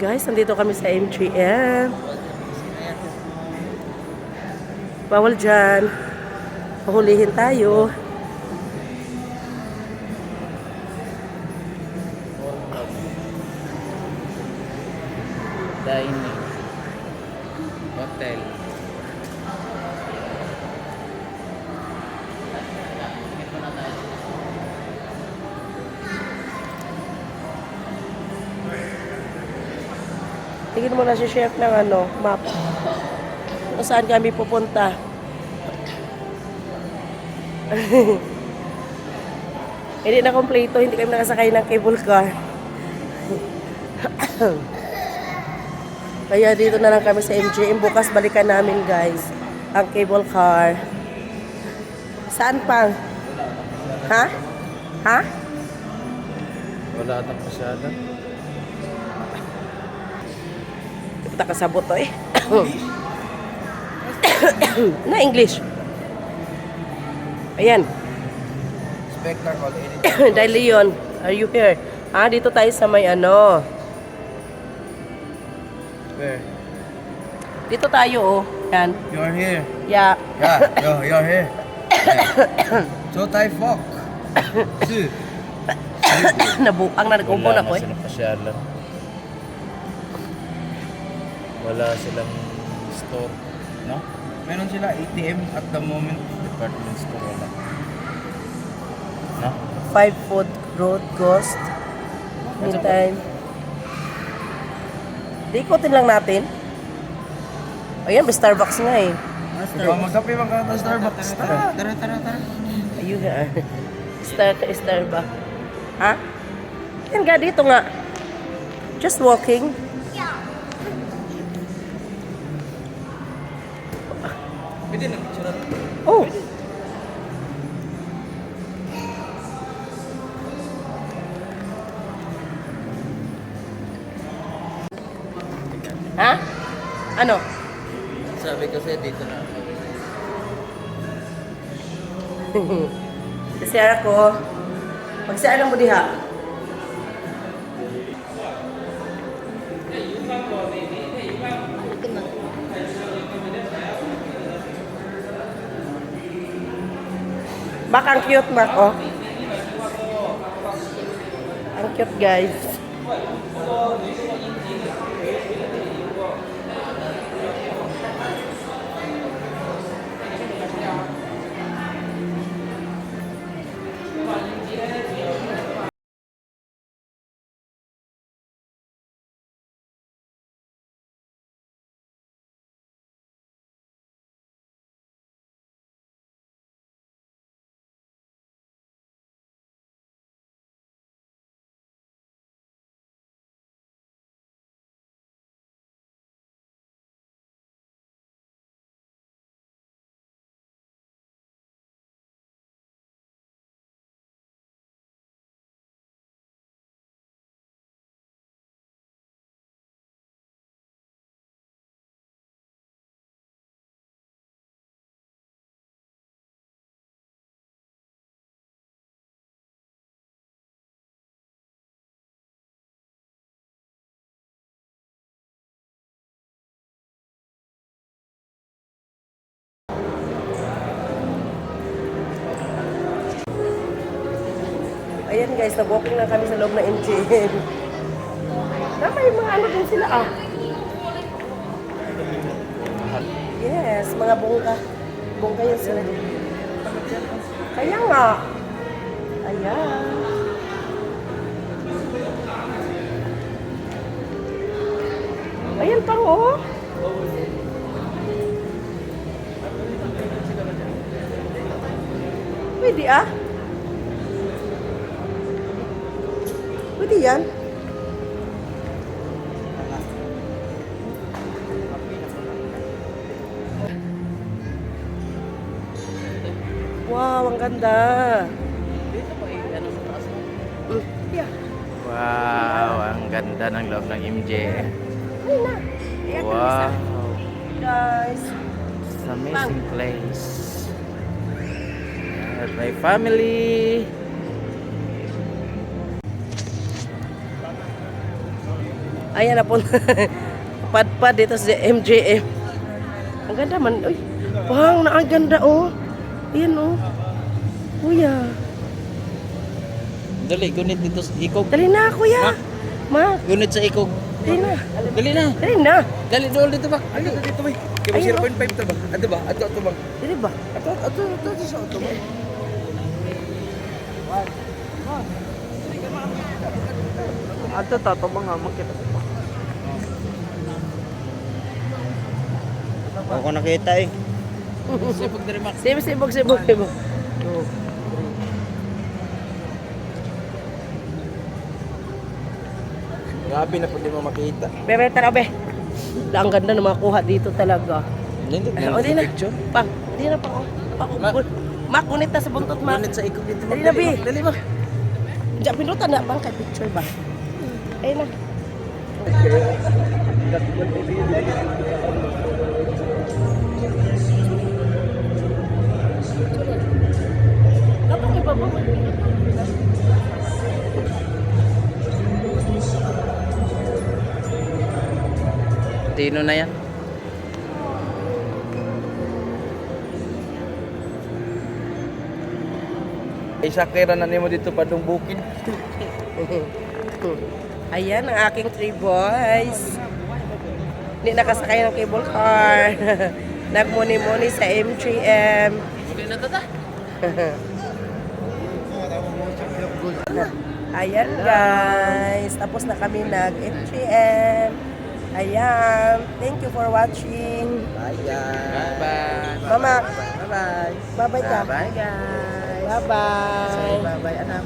Guys, nandito kami sa MGM. Bawal dyan. Pahulihin tayo. Dining. Hotel. Tingin mo na si chef ng ano, map. Kung saan kami pupunta. hindi na kompleto, hindi kami nakasakay ng cable car. Kaya dito na lang kami sa MGM. Bukas balikan namin guys. Ang cable car. Saan pang? Ha? Ha? Wala atang masyado. Punta ka sa boto eh. na English. Ayan. Spectre all anything. Dahil Leon, are you here? Ah, dito tayo sa may ano. Where? Dito tayo oh. Yan. You're here. Yeah. Yeah, you're, you're here. Yeah. So Tai Fok. Si. Nabuang na nag-ubo na ko eh. silang pasyalan. Wala silang store. No? Meron sila ATM at the moment. Department store wala. No? Five food road ghost. Meantime. Ikotin lang natin. Ayan, may Starbucks nga eh. Oh, magkape man ka sa Starbucks. Tara, tara, tara, tara. Ayun nga. Star Starbucks. Ha? Yan nga, dito nga. Just walking. Pwede na, sarap. Oh. Ha? Ano? Sabi kasi dito na. Kasi ako, magsaan mo diha. Baka ang cute, Mark, oh. Ang cute, guys. Ayan guys, nag-walking lang kami sa loob ng MGM. Tama yung mga ano din sila ah. Yes, mga bongga. Bongga yun sila. Kaya nga. Ayan. Ayan pang oh. Pwede ah. Pwede yan. Wow, ang ganda. Dito po eh, ano sa taas mo? Yeah. Wow, ang ganda ng loob ng MJ. Ayan, Wow, Guys. it's an amazing place. With my family. Ayan na po. Padpad dito sa MJM. Ang ganda man. Uy, pang na ang ganda oh. Ayan oh. Kuya. Dali, gunit dito sa ikog. Dali na kuya. Ma, Gunit sa ikog. dali na. Dali na. Dali na. Dali, doon dito ba? Dali, dito ba? Kaya oh. 0.5 to ba? Ato ba? Ato, ato ba? Dali ba? Ato, ato, ato, ato, sa ato ba? Ato, tato ba nga makita ko pa? Ako nakita eh. Sipag dari mak. Sibog, sibog, sibog, sibog. Grabe na di mo makita. Bebe, tara be. Ang ganda na makuha dito talaga. Hindi, O, di na. Pang, di na pang. Pang, Mak, unit na sa buntot, Mak. Gunit sa ikog dito. Dali na, Bi. Dali ba? Diyan, pinutan na bang kay picture ba? Ayun na. Tino na yan. Isa kira na nimo dito padung bukid. Ayan ang aking three boys. Hindi nakasakay ng cable car. Nagmuni-muni sa M3M. Okay na tata. Ayan guys. Tapos na kami nag M3M. Ayan. Thank you for watching. Bye guys. Bye bye. Mama. Bye bye. Bye bye. Bye bye guys. Bye bye. Bye bye anak.